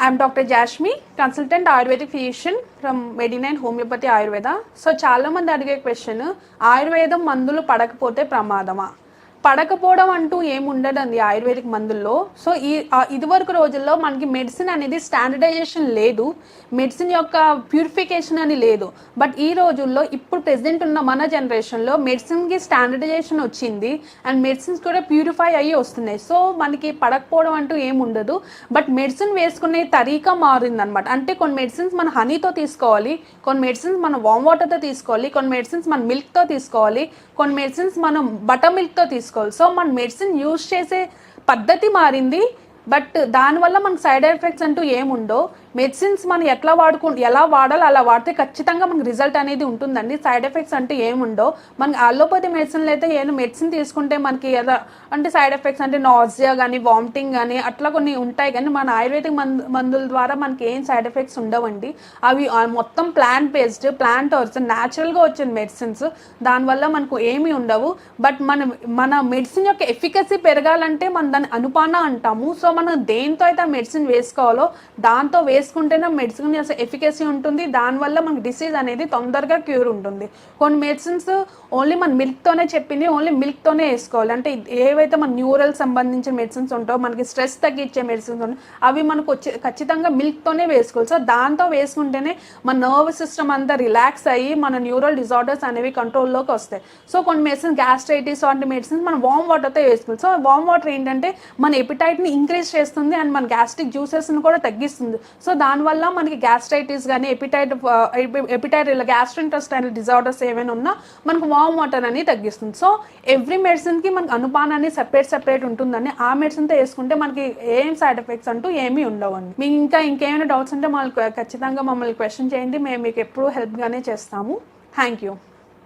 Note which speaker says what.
Speaker 1: I'm doctor Jashmi consultant ayurvedic physician from Medinine homeopathy Ayurveda so చాలా మంది అడిగే క్వశ్చన్ ఆయుర్వేదం మందులు పడకపోతే ప్రమాదమా? పడకపోవడం అంటూ ఏముండదండి ఆయుర్వేదిక్ మందుల్లో. సో ఈ ఇదివరకు రోజుల్లో మనకి మెడిసిన్ అనేది స్టాండర్డైజేషన్ లేదు. మెడిసిన్ యొక్క ప్యూరిఫికేషన్ అని లేదు. బట్ ఈ రోజుల్లో ఇప్పుడు ప్రెసెంట్ ఉన్న మన జనరేషన్లో మెడిసిన్కి స్టాండర్డైజేషన్ వచ్చింది. అండ్ మెడిసిన్స్ కూడా ప్యూరిఫై అయ్యి వస్తున్నాయి. సో మనకి పడకపోవడం అంటూ ఏముండదు బట్ మెడిసిన్ వేసుకునే తరీకా మారిందనమాట. అంటే కొన్ని మెడిసిన్స్ మన హనీతో తీసుకోవాలి. కొన్ని మెడిసిన్స్ మనం వామ్ వాటర్తో తీసుకోవాలి. కొన్ని మెడిసిన్స్ మన మిల్క్తో తీసుకోవాలి. కొన్ని మెడిసిన్స్ మనం బటర్ మిల్క్తో తీసుకోవాలి. సో మన మెడిసిన్ యూజ్ చేసే పద్ధతి మారింది. బట్ దానివల్ల మనకు సైడ్ ఎఫెక్ట్స్ అంటూ ఏముండో మెడిసిన్స్ మనం ఎట్లా వాడుకు ఎలా వాడాలో అలా వాడితే ఖచ్చితంగా మనకు రిజల్ట్ అనేది ఉంటుందండి. సైడ్ ఎఫెక్ట్స్ అంటే ఏముండో మనకి అలోపతి మెడిసిన్లు అయితే ఏమైనా మెడిసిన్ తీసుకుంటే మనకి ఏదో అంటే సైడ్ ఎఫెక్ట్స్ అంటే నాజియా కానీ వామిటింగ్ కానీ అట్లా కొన్ని ఉంటాయి కానీ మన ఆయుర్వేదిక్ మందు మందుల ద్వారా మనకి ఏం సైడ్ ఎఫెక్ట్స్ ఉండవండి. అవి మొత్తం ప్లాంట్ బేస్డ్ ప్లాంట్ ఆర్స్ న్యాచురల్గా వచ్చిన మెడిసిన్స్ దానివల్ల మనకు ఏమీ ఉండవు. బట్ మన మన మెడిసిన్ యొక్క ఎఫికసీ పెరగాలంటే మనం దాన్ని అనుపాన అంటాము. సో మనం దేంతో అయితే ఆ మెడిసిన్ వేసుకోవాలో దాంతో వేసుకుంటేనే మెడిసిన్ అసలు ఎఫికసీ ఉంటుంది. దానివల్ల మనకి డిసీజ్ అనేది తొందరగా క్యూర్ ఉంటుంది. కొన్ని మెడిసిన్స్ ఓన్లీ మన మిల్క్తోనే చెప్పింది ఓన్లీ మిల్క్తోనే వేసుకోవాలి. అంటే ఏవైతే మన న్యూరల్ సంబంధించిన మెడిసిన్స్ ఉంటాయో మనకి స్ట్రెస్ తగ్గించే మెడిసిన్స్ ఉంటాయి అవి మనకు వచ్చి ఖచ్చితంగా మిల్క్తోనే వేసుకోవాలి. సో దాంతో వేసుకుంటేనే మన నర్వ్ సిస్టమ్ అంతా రిలాక్స్ అయ్యి మన న్యూరల్ డిజార్డర్స్ అనేవి కంట్రోల్లోకి వస్తాయి. సో కొన్ని మెడిసిన్స్ గ్యాస్ట్రైటిస్ వంటి మెడిసిన్స్ మనం వామ్ వాటర్తో వేసుకోవాలి. సో వామ్ వాటర్ ఏంటంటే మన ఎపిటైట్ని ఇంక్రీజ్ చేస్తుంది అండ్ మన గ్యాస్ట్రిక్ జ్యూసెస్ని కూడా తగ్గిస్తుంది. సో సో దానివల్ల మనకి గ్యాస్ట్రైటిస్ కానీ ఎపిటైట్ ఎపిటైట్ ఇలా గ్యాస్ట్రింటెస్టైన్ డిజార్డర్స్ ఏమైనా ఉన్నా మనకు వామ్ వాటర్ అని తగ్గిస్తుంది. సో ఎవ్రీ మెడిసిన్కి మనకు అనుపానాన్ని సెపరేట్ సెపరేట్ ఉంటుందని ఆ మెడిసిన్తో వేసుకుంటే మనకి ఏం సైడ్ ఎఫెక్ట్స్ అంటూ ఏమీ ఉండవండి. మీకు ఇంకా ఇంకేమైనా డౌట్స్ ఉంటే మమ్మల్ని ఖచ్చితంగా మమ్మల్ని క్వశ్చన్ చేయండి. మేము మీకు ఎప్పుడూ హెల్ప్గానే చేస్తాము. Thank you